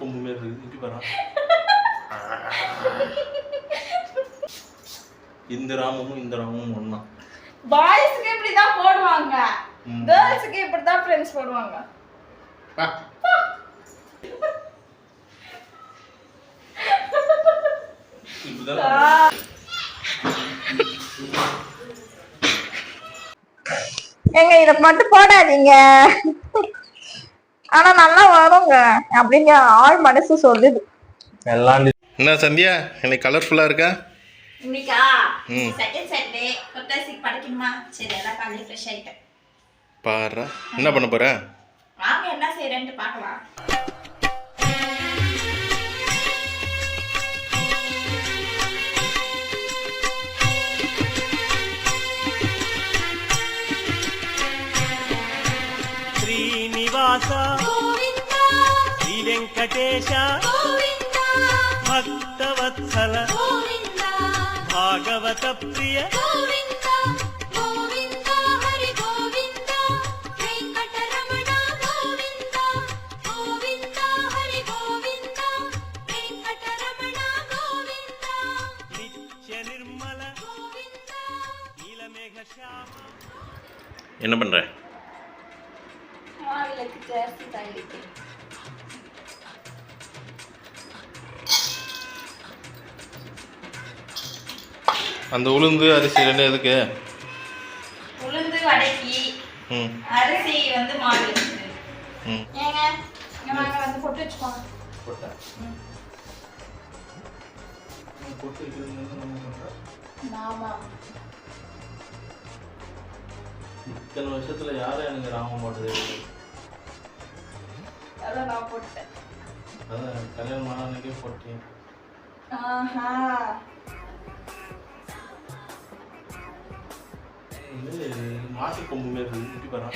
கொம்பு மாரி இருக்குது இங்கே பாரு இந்த ராமமும் இந்த ராமமும் ஒண்ணா பாய்ஸ்க்கு இப்படி தான் போடுவாங்க. கேர்ள்ஸ்க்கு இப்படி தான் ஃப்ரெண்ட்ஸ் போடுவாங்க. ஏங்க இத மட்டும் போடாதீங்க. ஆனா நல்லா வருங்க அப்படிங்க ஆள் மனசு சொல்லுது. எல்லாம் என்ன சந்தியா இன்னைக்கு கலர்ஃபுல்லாக இருக்கா? இன்னைக்கா. செகண்ட் சாட்டர்டே கொட்டாசிக்கு படைக்கணுமா சரி எல்லாம் காலையில் ஃப்ரெஷ் ஆயிட்டேன். பாரு என்ன பண்ண போற? வாங்க என்ன செய்யறேன்ட்டு பார்க்கலாம். శ్రీనివాస శ్రీ వెంకటేశ భక్తవత్సల భాగవత அந்த உளுந்து அரிசி ரெண்டு எதுக்கு? உளுந்து வடக்கி ம். அரிசி வந்து மாவிளக்கு ம். ஏங்க இங்க வாங்க வந்து பொட்டு வச்சுக்கோங்க. போட்டேன் போட்டு வைக்கிறது நம்ம பண்ணுறேன் ஆமா இத்தனை வருஷத்துல யாரும் எனக்கு ராமம் போட்டது? இல்லை. அதான் நான் போட்டேன். அதான் கல்யாணம் ஆன அன்னைக்கே போட்டேன் ஆஹா. இது மாசி கொம்பு மாரி இருக்குது இங்கே பாரு.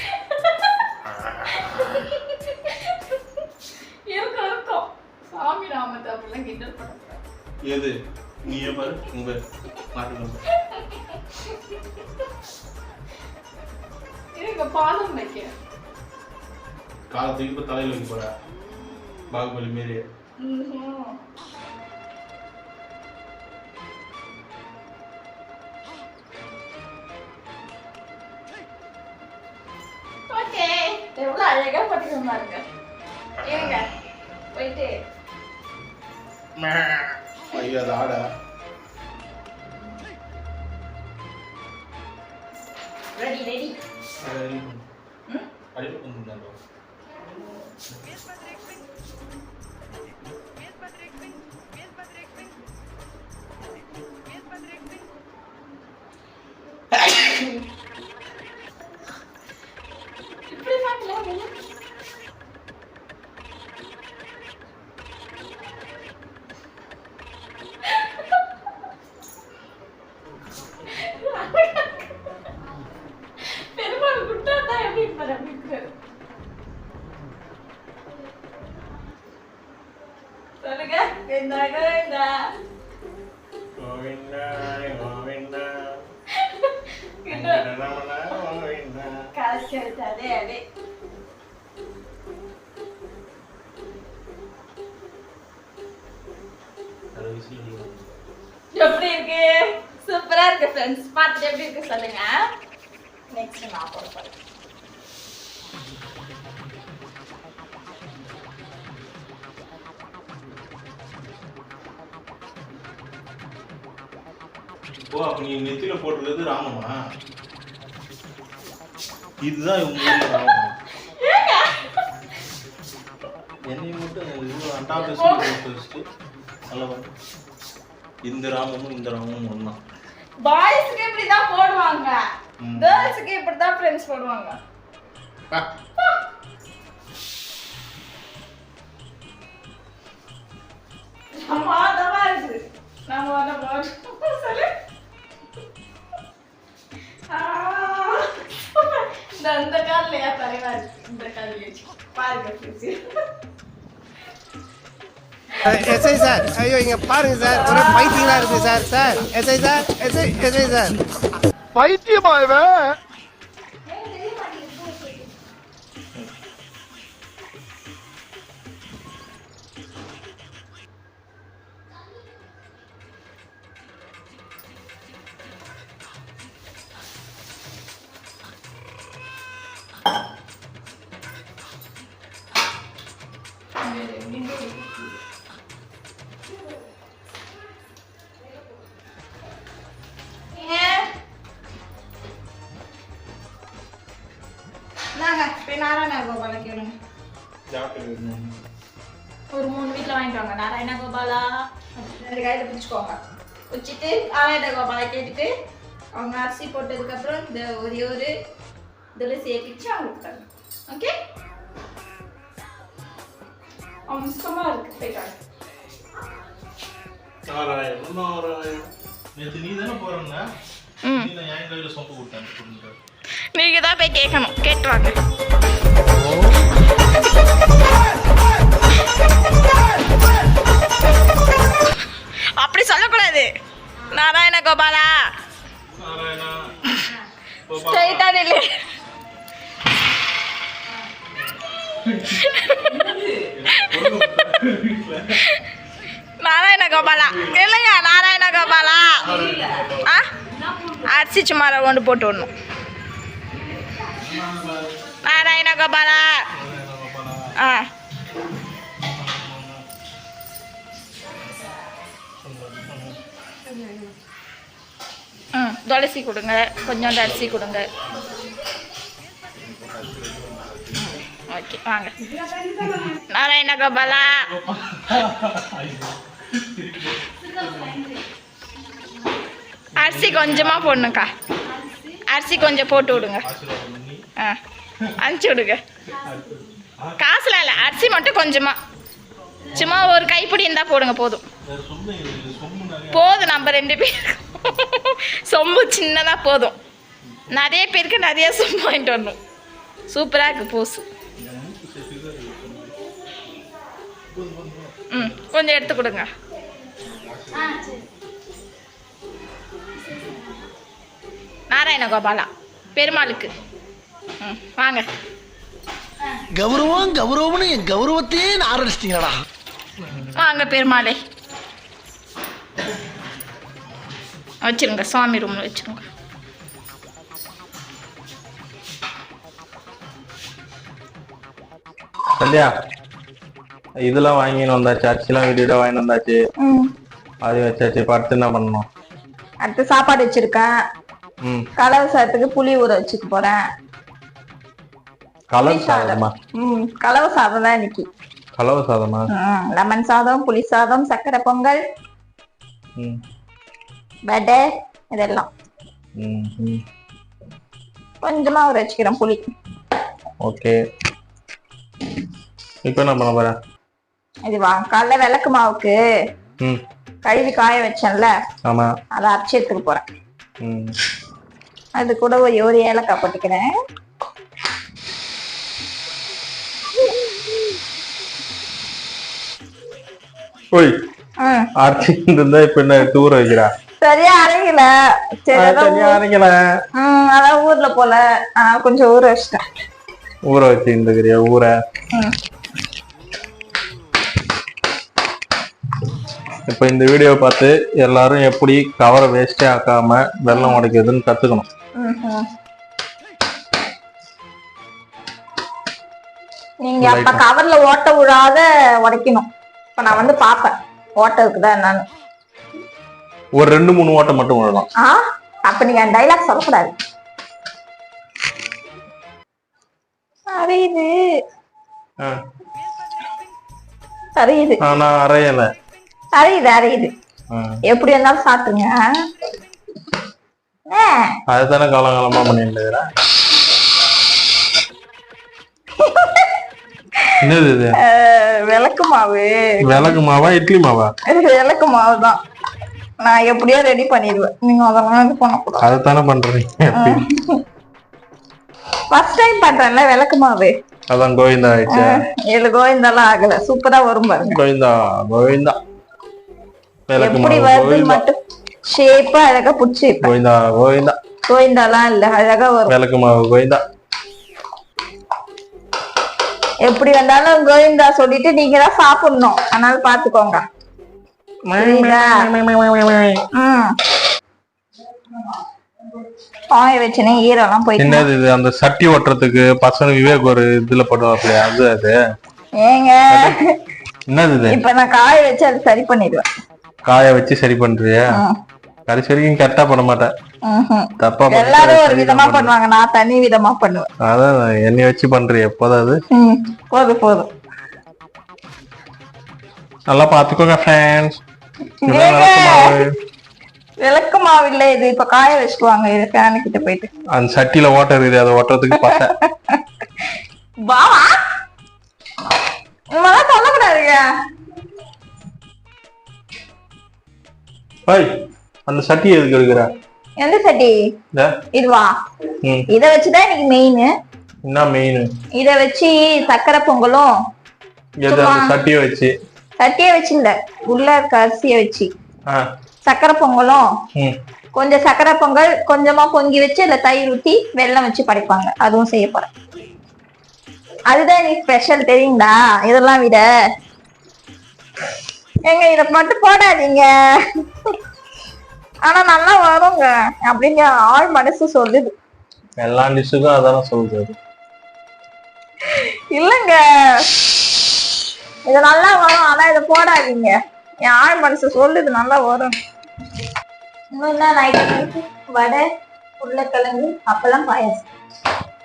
இருக்கும் இருக்கும் சாமி நாமத்தை அப்படிலாம் கிண்டல் பண்ணக்கூடாது எது? நீயே பாரு உங்க மாட்டு கொம்பு. இருங்க பாதம் வைக்கிறேன். காலத்துக்கு இப்போ தலையில் வைக்க போற. பாகுபலி மாரி ம்ஹும். ஓகே எவ்வளவு அழகா பட்டுக்கணும் பாருங்க. இருங்க போயிட்டு. ஐயோ அது ஆட. ரெடி ரெடி ம்? அடிப்பு கலக்கி எப்படி இருக்கு? சூப்பரா இருக்கு ஃப்ரெண்ட்ஸ் பார்த்துட்டு எப்படி இருக்கு சொல்லுங்க. நெக்ஸ்ட் நான் போட போறேன். ஓ அப்ப நீ நெத்தியில போட்டுருக்கிறது ராமமா இதுதான் இவங்க என்னையும் மட்டும் இவ்வளோ வச்சுட்டு நல்லா பாரு. இந்த ராமமும் இந்த ராமமும் ஒண்ணா பாய்ஸ்க்கு இப்படி தான் போடுவாங்க. கேர்ள்ஸ்க்கு இப்படி தான் ஃப்ரெண்ட்ஸ் போடுவாங்க பா. பிரமாதமா இருக்கு நாம வர போறோம் இந்த இந்த கால்லையா தலைவா இருக்கு? இந்த கால்ல பாருங்க. SI sir. ஐயோ இங்க பாருங்க சார். ஒரே பைத்தியங்களா இருக்கு sir. Sir SI sir SI SI sir. பைத்தியமா இவன்? ஒரு மூணு வீட்டில் வாங்கிட்டு வாங்க. நாராயண கோபாலா. ரெண்டு கையில் பிடிச்சிக்கோங்க. பிடிச்சிட்டு நாராயண கோபாலா கேட்டுட்டு அவங்க அரிசி போட்டதுக்கப்புறம் இந்த ஒரே ஒரு இதில் சேர்த்துச்சு அவங்களுக்கு தரணும். ஓகே? அம்சமாக இருக்கு போயிட்டாங்க நாராயணம் நாராயணம் நேற்று நீ தானே போறேன்னா? ம். நீ நான் என் கையில் சொம்பு கொடுத்தேன் கொடுங்க நீங்கள் தான் போய் கேட்கணும். கேட்டு வாங்க. அப்படி சொல்லக்கூடாது நாராயண கோபாலா நாராயணா ஸ்ட்ரைட்டா நில்லு நாராயண கோபாலா இல்லையா நாராயண கோபாலா ஆ அரிசி சும்மா ஒன்று போட்டு விடணும் நாராயண கோபாலா ஆ ம் துளசி கொடுங்க. கொஞ்சோண்டு அரிசி கொடுங்க. ஓகே வாங்க. நாராயண கோபாலா. அரிசி கொஞ்சமாக போடணுக்கா அரிசி கொஞ்சம் போட்டு விடுங்க. ஆ அனுப்பிச்சி விடுங்க. காசுலாம் இல்லை அரிசி மட்டும் கொஞ்சமாக சும்மா ஒரு கைப்பிடி இருந்தால் போடுங்க போதும். போதும் நம்ம ரெண்டு பேர் சொம்பு சின்னதாக போதும். நிறைய பேருக்கு நிறைய சொம்பு வாங்கிட்டு வரணும். சூப்பராக இருக்கு பூசு. ம் கொஞ்சம் எடுத்து கொடுங்க. நாராயண கோபாலா பெருமாளுக்கு. ம் வாங்க. கௌரவம் கௌரவம்னு என் கௌரவத்தையே ஆரம்பிச்சிட்டீங்களா வாங்க பெருமாளே. வச்சிருங்க சுவாமி ரூமில் வச்சிருங்க. சந்தியா இதெல்லாம் வாங்கின்னு வந்தாச்சு அரிசிலாம் வீடியோ வாங்கிட்டு வந்தாச்சு. அது வச்சாச்சு அடுத்து என்ன பண்ணணும்? அடுத்து சாப்பாடு வச்சிருக்கேன். கலவை சாதத்துக்கு புளி ஊற வச்சுக்க போறேன். கலர் சாதமா. ம் கலவை சாதம் தான் இன்னைக்கு. கலவை சாதமா? லெமன் சாதம் புளி சாதம் சக்கரை பொங்கல். ம். வடை இதெல்லாம். கொஞ்சமா ஊற வச்சுக்கிறேன் புளி. ஓகே. இப்போ என்ன பண்ண இது வா காலைல விளக்கு மாவுக்கு கழுவி காய வச்சேன்ல ஆமா. அதை அரைச்சி எடுத்துக்க போறேன். அது கூட ஒரு ஒரு ஏலக்காய் போட்டுக்கிறேன். ஓய். ஆர்த்தி இருந்தா இப்ப என்ன தூர வைக்கிறா? சரியா அரைக்கல சரி அது அதான் தனியா அரைக்கல அதான் ஊர்ல போல. கொஞ்சம் ஊற வச்சிட்டேன். ஊற வச்சு இருந்துக்கிறியா ஊற இப்ப இந்த வீடியோ பார்த்து எல்லாரும் எப்படி கவரை வேஸ்டே ஆக்காம வெள்ளம் உடைக்கிறதுன்னு கத்துக்கணும். நீங்க அப்ப கவர்ல ஓட்ட விடாத உடைக்கணும். இப்ப நான் வந்து பாப்பேன் ஓட்ட இருக்குதா என்னன்னு. ஒரு ரெண்டு மூணு ஓட்டை மட்டும் விடலாம். ஆ? அப்ப நீங்க டைலாக் சொல்லக்கூடாது. அறியுது ஆ. அறியுது ஆனா அரையல அறியுது. ஆ. எப்படி இருந்தாலும் சாப்பிட்டுங்க அதுதானே காலங்காலமா பண்ணிட்டு. என்னது விளக்கு மாவு. விளக்கு மாவா இட்லி மாவா? விளக்கு மாவு தான் நான் எப்படியோ ரெடி பண்ணிடுவேன். நீங்க அதெல்லாம் இது பண்ணக்கூடாது. அதுதானே பண்றீங்க? ஃபர்ஸ்ட் டைம் பண்றேன்ல விளக்கு மாவு அதான் கோவிந்தா ஆயிடுச்சு? ஏழு கோவிந்தெல்லாம் ஆகல. சூப்பரா வரும் பாருங்க. கோவிந்தா கோவிந்தா. எப்படி வருது மட்டும் ஷேப்பா அழகா புடிச்சு கோவிந்தா கோவிந்தா. கோவிந்தாலாம் இல்ல அழகா வரும். விளக்கு மாவு கோவிந்தா. எப்படி வந்தாலும் கோவிந்தா சொல்லிட்டு நீங்க தான் சாப்பிடணும். அதனால பாத்துக்கோங்க காய வச்சுனே என்னது இது? அந்த சட்டி ஓட்டுறதுக்கு பசங்க விவேக் ஒரு இதுல போடுவாப்லையா? அது அது. ஏங்க? என்னது இது? இப்ப நான் காய வச்சு அதை சரி பண்ணிடுவேன். காய வச்சு சரி பண்றியா. கடைசி வரைக்கும் கரெக்டா பண்ண மாட்டேன். தப்பா எல்லாரும் ஒரு விதமா பண்ணு. பண்ணுவாங்க. நான் தனி விதமா பண்ணுவேன். அதான் என்னை வச்சு பண்றிய? எப்போதாவது ம். போதும் போதும். நல்லா பாத்துக்கோங்க ஃப்ரெண்ட்ஸ் விளக்கு மாவு இல்ல இது இப்ப காய வச்சுக்குவாங்க இது ஃபேனு கிட்ட போயிட்டு. அந்த சட்டியில ஓட்டர் இருக்குது அதை ஓட்டுறதுக்கு பார்த்தேன் பாவா! இவெல்லாம் சொல்லக்கூடாதுங்க. ஓய் அந்த சட்டி எதுக்கு எடுக்கிற? எந்த சட்டி? இதுவா? இத வச்சுதான் எனக்கு மெயின் என்ன மெயின் இத வச்சு சக்கரை பொங்கலும் எது அந்த சட்டியை வச்சு? சட்டியை வச்சு இல்ல உள்ள இருக்க அரிசியை வச்சு சக்கரை பொங்கலும். கொஞ்சம் சக்கரை பொங்கல் கொஞ்சமா பொங்கி வச்சு இல்ல தயிர் ஊத்தி வெல்லம் வச்சு படைப்பாங்க. அதுவும் செய்ய போறேன். அதுதான் நீ ஸ்பெஷல் தெரியுங்களா? இதெல்லாம் விட. ஏங்க இத மட்டும் போடாதீங்க. ஆனா நல்லா வருங்க. அப்படிங்க ஆள் மனசு சொல்லுது. எல்லா டிஷ்ஷுக்கும் அதான சொல்றது. இல்லங்க. இது நல்லா வரும். ஆனா இத போடாதீங்க. என் ஆள் மனசு சொல்லுது நல்லா வரும். இன்னும் என்ன நைட்டு வடை உருளைக்கிழங்கு அப்பெல்லாம் பாயாசம்.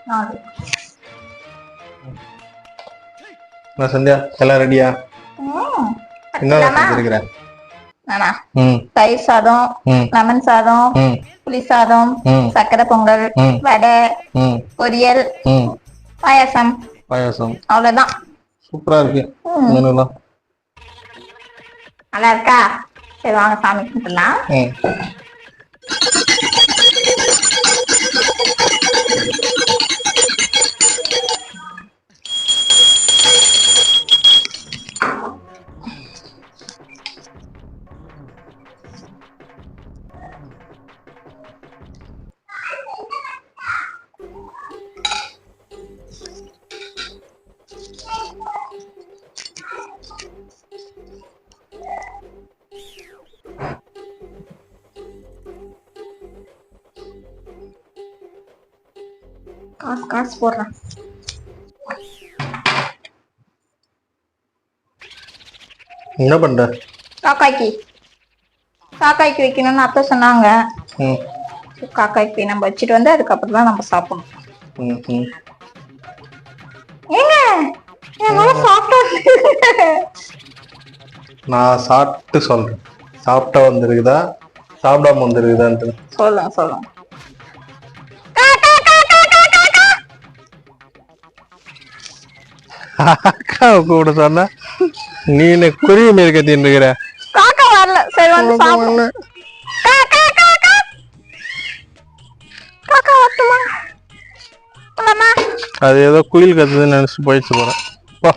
நாலு. நான் சந்தியா எல்லாம் ரெடியா. என்ன தயிர் சாதம் லெமன் சாதம் புளி சாதம். சக்கரை பொங்கல். வடை பொரியல் பாயாசம். பாயாசம். அவ்வளவுதான். சூப்பரா இருக்கு. மெனுலாம் நல்லா இருக்கா சரி வாங்க சாமி கும்பிடலாம் காசு காசு போடுறேன். என்ன பண்ற? காக்காய்க்கு. காக்காய்க்கு வைக்கணும்னு அத்தை சொன்னாங்க. காக்காய்க்கு நம்ம வச்சுட்டு வந்து அதுக்கப்புறம் தான் நம்ம சாப்பிடணும். ஏங்க? என் மேல சாப்பிட்டா நான் சாப்பிட்டு சொல்றேன். சாப்பிட்டா வந்திருக்குதா? சாப்பிடாம வந்திருக்குதான்ட்டு. சொல்லுங்க சொல்லுங்க. அக்காவை கூட சொன்னா நீ என்ன குருவி மாரி கத்தின்னு இருக்கிற காக்கா வரல. சரி வந்து சாப்பிடணும் காக்கா காக்கா காக்கா வரட்டுமா? அது ஏதோ குயில் கத்துதுன்னு நினைச்சு போயிடுச்சு போறேன் போ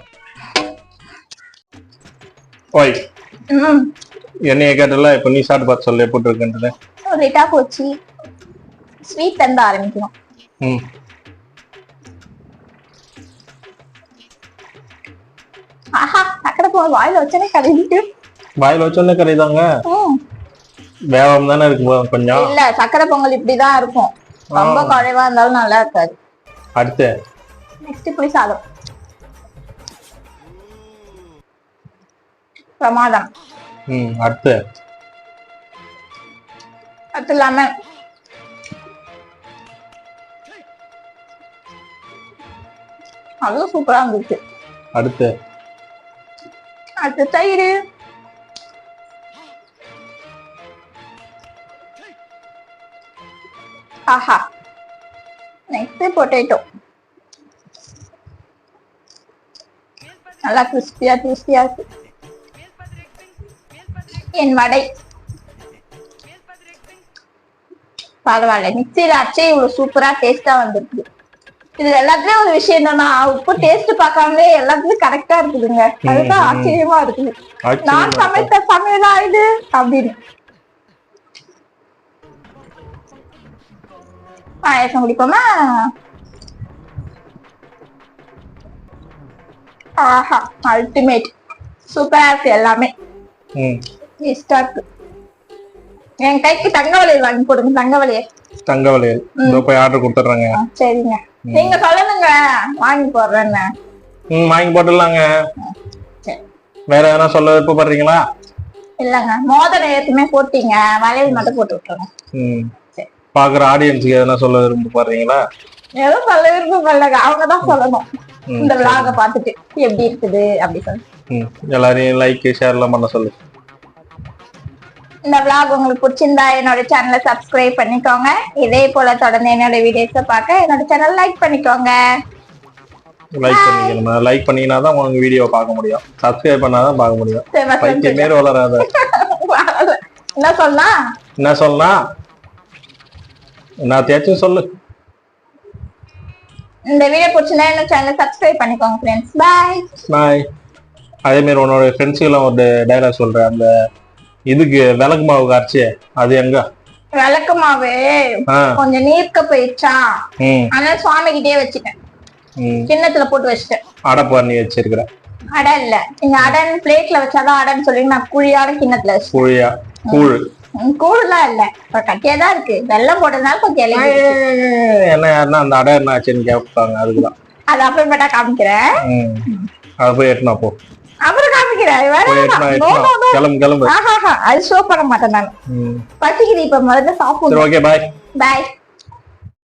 ஓய். என்னைய கேட்டல இப்ப நீ சாப்பிட்டு பார்த்து சொல்லு எப்படி இருக்குன்றது. போச்சு. ஸ்வீட் தந்து ஆரம்பிக்கணும் ம். வாயில வச்சனே கலங்கிட்டு வாயில வச்சோன்னே கரைதாங்க ம். வேகம் தானே இருக்கு போ- கொஞ்சம். இல்ல சக்கரை பொங்கல் இப்படிதான் இருக்கும். ரொம்ப குறைவா இருந்தாலும் நல்லா இருக்காது அடுத்து. நெக்ஸ்ட் புளி சாதம். பிரமாதம். ம் அடுத்து. அது இல்லாம அதுவும் சூப்பரா இருந்துச்சு. அடுத்து. அடுத்து தயிர் ஆஹா நெக்ஸ்ட் பொட்டேட்டோ நல்லா கிறிஸ்பியா கிறிஸ்பியா இருக்கு என் வடை பரவாயில்ல மிக்சியில் அச்சே இவ்வளோ சூப்பராக டேஸ்டாக வந்திருக்கு இது எல்லாத்துலயும் ஒரு விஷயம் என்னன்னா உப்பு டேஸ்ட் பார்க்காமலே எல்லாத்துலயும் கரெக்டா இருக்குதுங்க. அதுதான் ஆச்சரியமா இருக்குது. நான் சமைத்த சமையலா இது அப்படின்னு பாயசம் குடிப்போமா? ஆஹா அல்டிமேட் சூப்பரா இருக்கு எல்லாமே. டேஸ்டா இருக்கு. என் கைக்கு தங்க வளையல் வாங்கி போடுங்க தங்க வளையல். தங்க வளையல். இதோ போய் ஆர்டர் கொடுத்துட்றாங்க. சரிங்க. நீங்க சொல்லணுங்க வாங்கி போடுறேன்னு. ம் வாங்கி போட்டுடலாங்க. வேற எதனா சொல்ல விருப்பப்படுறீங்களா? இல்லங்க மோதிரம் ஏற்கனவே போட்டீங்க வளையல் மட்டும் போட்டு விட்டுருங்க. ம். பாக்குற ஆடியன்ஸுக்கு எதனா சொல்ல விருப்பப்படுறீங்களா? ஏதோ சொல்ல விருப்பம் இல்லைங்க அவங்க தான் சொல்லணும். இந்த விழாக பார்த்துட்டு எப்படி இருக்குது அப்படி சொல்லி. ம் எல்லாரையும் லைக் ஷேர்லாம் பண்ண சொல்லு. இந்த vlog உங்களுக்கு பிடிச்சிருந்தா என்னோட சேனலை சப்ஸ்கிரைப் பண்ணிக்கோங்க. இதே போல தொடர்ந்து என்னோட வீடியோஸை பார்க்க என்னோட சேனல் லைக் பண்ணிக்கோங்க. லைக் பண்ணிக்கணும் லைக் பண்ணீங்கன்னா தான் உங்க வீடியோ பார்க்க முடியும். சப்ஸ்கிரைப் பண்ணாதான் பார்க்க முடியும். நான் பைத்தியம் மாரி வளராத. என்ன சொல்லலாம் என்ன சொல்லலாம் என்ன தேச்சும் சொல்லு. இந்த வீடியோ பிடிச்சிருந்தா என்னோட சேனலை சப்ஸ்கிரைப் பண்ணிக்கோங்க ஃப்ரெண்ட்ஸ் பாய் பாய் அதே மாதிரி உன்னோட ஃப்ரெண்ட்ஸுக்கெல்லாம் ஒரு டைலாக் சொல்றேன் அந்த இதுக்கு விளக்கு மாவுக்கு அரைச்சி அது எங்க? விளக்கு மாவு. கொஞ்சம் நீர்க்க போயிடுச்சா? அதனால சுவாமி கிட்டே வச்சுட்டேன் கிண்ணத்துல போட்டு வச்சுட்டேன். அடை பண்ணி வச்சிருக்கிற. அடை இல்ல. நீங்க அடன் பிளேட்ல வச்சாதான் அடன்னு சொல்லி நான் குழியான கிண்ணத்துல கூழியா? கூழ். ம், கூடுலாம் இல்ல. கட்டியா தான் இருக்கு. வெள்ளம் போட்டதுனால கொஞ்சம் என்ன யாருன்னா அந்த அடை என்ன ஆச்சுன்னு கேட்பாங்க அதுக்குதான். அது அப்புறமேட்டா காமிக்கிறேன். அதை போய் எட்டுனா போ. அப்புறம் காமிக்கிறேன். கிளம்பு அது ஷோ பண்ண மாட்டேன் நான். பசிக்குது இப்ப முதல்ல ஓகே பாய் பாய்